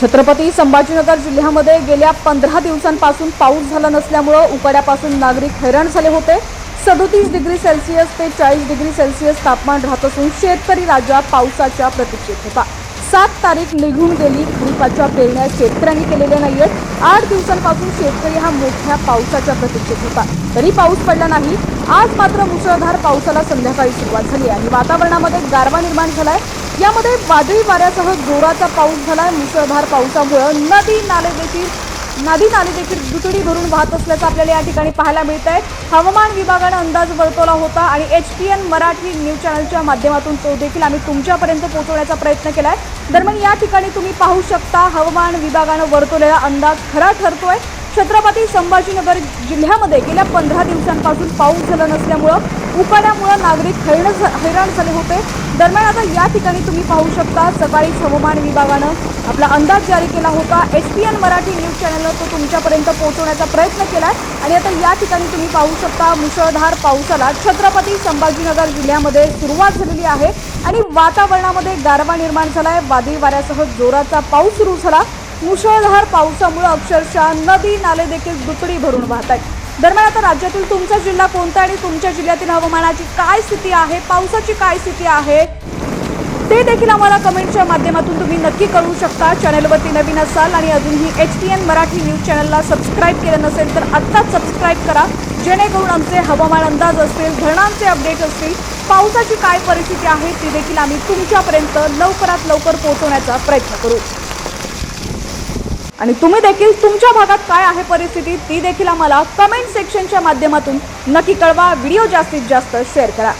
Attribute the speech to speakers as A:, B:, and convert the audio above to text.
A: छत्रपती संभाजीनगर जिल्ह्यामध्ये गेल्या पंधरा दिवसांपासून पाऊस झाला नसल्यामुळं उकाड्यापासून नागरिक हैराण झाले होते. सदोतीस डिग्री सेल्सिअस ते चाळीस डिग्री सेल्सिअस तापमान राहत असून शेतकरी राजा पावसाच्या प्रतीक्षेत होता. सात तारीख निघून गेली. खरीपाच्या पेरण्या शेतकऱ्यांनी केलेल्या नाही आहेत आठ दिवसांपासून शेतकरी हा मोठ्या पावसाच्या प्रतीक्षेत होता. तरी पाऊस पडला नाही. आज मात्र मुसळधार पावसाला संध्याकाळी सुरुवात झाली आणि वातावरणामध्ये गारवा निर्माण झालाय. यामध्ये वादळी वाऱ्यासह जोराचा पाऊस झालाय. मुसळधार पावसामुळे नदी नाले देखील नदी नाले देखील दुतडी भरून वाहत असल्याचं आपल्याला या ठिकाणी पाहायला मिळत आहे हवामान विभागानं अंदाज वर्तवला होता आणि H P N Marathi news चॅनलच्या माध्यमातून तो देखील आम्ही तुमच्यापर्यंत पोहोचवण्याचा प्रयत्न केला आहे दरम्यान या ठिकाणी तुम्ही पाहू शकता हवामान विभागानं वर्तवलेला अंदाज खरा ठरतोय. छत्रपती संभाजीनगर जिल्ह्यामध्ये गेल्या पंधरा दिवसांपासून पाऊस झाला नसल्यामुळं उकाड्यामुळं नागरिक हैराण हैराण झाले होते. दरम्यान आता या ठिकाणी तुम्ही पाहू शकता सकाळीच हवामान विभागानं आपला अंदाज जारी केला होता. H P N Marathi news चॅनलनं तो तुमच्यापर्यंत पोहोचवण्याचा प्रयत्न केला आणि आता या ठिकाणी तुम्ही पाहू शकता मुसळधार पावसाला छत्रपती संभाजीनगर जिल्ह्यामध्ये सुरुवात झालेली आहे. आणि वातावरणामध्ये गारवा निर्माण झाला आहे वादळी वाऱ्यासह जोराचा पाऊस सुरू झाला. मुसळधार पावसामुळे अक्षरशः नदी नाले देखील दुतडी भरून वाहत आहेत. दरम्यान आता राज्यातील तुमचा जिल्हा कोणता आणि तुमच्या जिल्ह्यातील हवामानाची काय स्थिती आहे पावसाची काय स्थिती आहे ते देखील आम्हाला कमेंटच्या माध्यमातून तुम्ही नक्की कळू शकता. चॅनलवरती नवीन असाल आणि अजूनही H T N Marathi news चॅनलला सबस्क्राईब केलं नसेल तर आत्ताच सबस्क्राईब करा. जेणेकरून आमचे हवामान अंदाज असतील धरणांचे अपडेट असतील पावसाची काय परिस्थिती आहे ती देखील आम्ही तुमच्यापर्यंत लवकरात लवकर पोहोचवण्याचा प्रयत्न करू. आणि तुम्ही देखील तुमच्या भागात काय आहे परिस्थिती ती देखील आम्हाला कमेंट सेक्शनच्या माध्यमातून नक्की कळवा. व्हिडिओ जास्तीत जास्त शेअर करा.